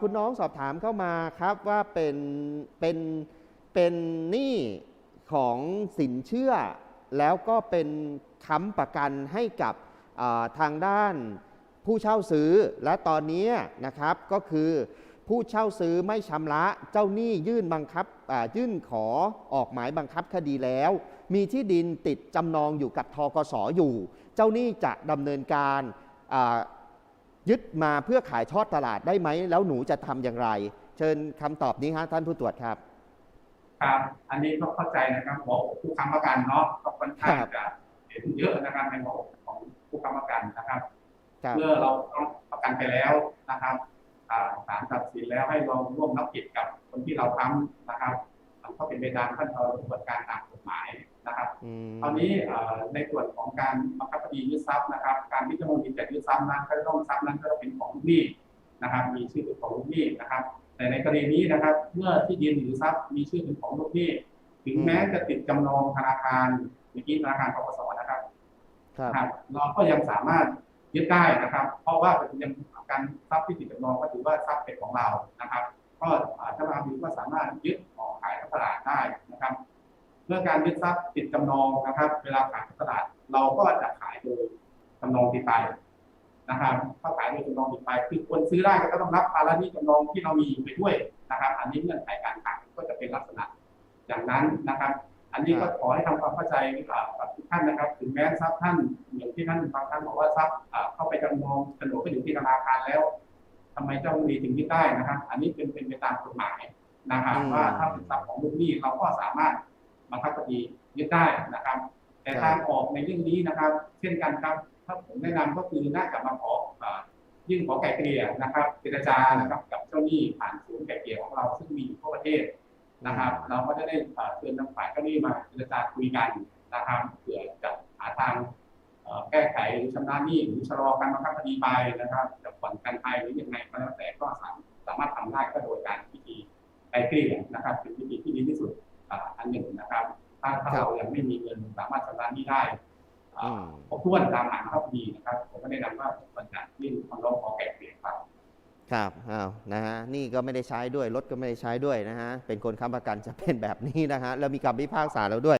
คุณน้องสอบถามเข้ามาครับว่าเป็นเป็นเป็นหนี้ของสินเชื่อ แล้วก็เป็นค้ำประกันให้กับทางด้านผู้เช่าซื้อและตอนนี้นะครับก็คือผู้เช่าซื้อไม่ชำระเจ้าหนี้ยื่นบังคับยื่นขอออกหมายบังคับคดีแล้ว มีที่ดินติดจำนองอยู่กับทกสอยู่ เจ้าหนี้จะดำเนินการ ยึดมาเพื่อขายทอดตลาดได้ไหม แล้วหนูจะทำอย่างไร เชิญคำตอบนี้ฮะท่านผู้ตรวจครับ ครับ อันนี้ก็เข้าใจนะครับหัวอกผู้ค้ำประกันเนาะก็ค่อนข้างครับจะเห็นเยอะนะครับในหัวอกของผู้ค้ำประกันนะครับครับเมื่อเราต้องประกันไปแล้วนะครับอ่าศาลตัดสินแล้วให้เราร่วมรับผิดกับคนที่เราค้ำนะครับมันก็เป็นไปตามขั้นตอนกระบวนการตามกฎหมายนะ ครับอืมตอนนี้เอ่อในส่วนของการบังคับคดียึดทรัพย์นะครับ การที่จะมองดินจากยึดทรัพย์นั้นก็ต้องทรัพย์นั้นก็ต้องเป็นของลูกหนี้นะครับ มีชื่อเป็นของลูกหนี้นะครับ แต่ในกรณีนี้นะครับ เมื่อที่ดินหรือทรัพย์มีชื่อเป็นของลูกหนี้ ถึงแม้จะติดจำนองธนาคารเมื่อกี้ธนาคารกสนะครับครับครับเราก็ยังสามารถยึดได้นะครับ เพราะว่าเป็นยังการทรัพย์ที่ติดจำนองก็ถือว่าทรัพย์เป็นของเรานะครับ ก็อ่าถ้ามาดูก็สามารถยึดออกขายตลาดได้ นะครับเมื่อการยึดทรัพย์ติดจำนองนะครับ เวลาขายตลาดเราก็จะขายโดยจำนองติดไปนะครับถ้าขายโดยจำนองติดไปคือคนซื้อได้ก็ต้องรับภาระหนี้จำนองที่เรามีอยู่ไปด้วยนะครับ อันนี้เงื่อนไขการขายก็จะเป็นลักษณะอย่างนั้นนะครับ อันนี้ก็ขอให้ทำความเข้าใจอ่ากับทุกท่านนะครับ ถึงแม้ทรัพย์ท่านอย่างที่ท่านบางท่านบอกว่าทรัพย์อ่าเข้าไปจำนองโฉนดก็อยู่ที่ธนาคารแล้วทำไมเจ้าหนี้ถึงยึดได้นะครับ อันนี้เป็นเป็นไปตามกฎหมายนะครับอืมว่าถ้าเป็นทรัพย์ของลูกหนี้เราก็สามารถ บังคับคดียึดได้นะครับ แต่ทางออกในเรื่องนี้นะครับ เช่นกันครับ ถ้าผมแนะนำก็คือน่าจะมาขอยื่นขอไก่เกลี่ยนะครับเจรจานะครับกับเจ้าหนี้ผ่านศูนย์ไก่เกลี่ยของเราซึ่งมีอยู่ทั่วประเทศนะครับ เราก็จะได้เชิญทางฝ่ายเจ้าหนี้มาเจรจาคุยกันนะครับเผื่อจะหาทางแก้ไขหรือชำระหนี้หรือชะลอการบังคับคดีไปนะครับจะผ่อนกันไปหรือยังไงก็แล้วแต่ก็สามารถทำได้ก็โดยการพิธีไกลเกลี่ยนะครับเป็นพิธีที่ดีที่สุด อ่าอันหนึ่งนะครับ ถ้าถ้าครับเรายังไม่มีเงินสามารถชำระหนี้ได้อ่าอืมครบถ้วนตามหลักบังคับคดีนะครับ ผมก็แนะนำว่าควรจะยื่นคำร้องขอแก้เกลี่ยครับครับอ้าวนะฮะ นี่ก็ไม่ได้ใช้ด้วย รถก็ไม่ได้ใช้ด้วยนะฮะ เป็นคนค้ำประกันจะเป็นแบบนี้นะฮะ แล้วมีคำพิพากษาแล้วด้วย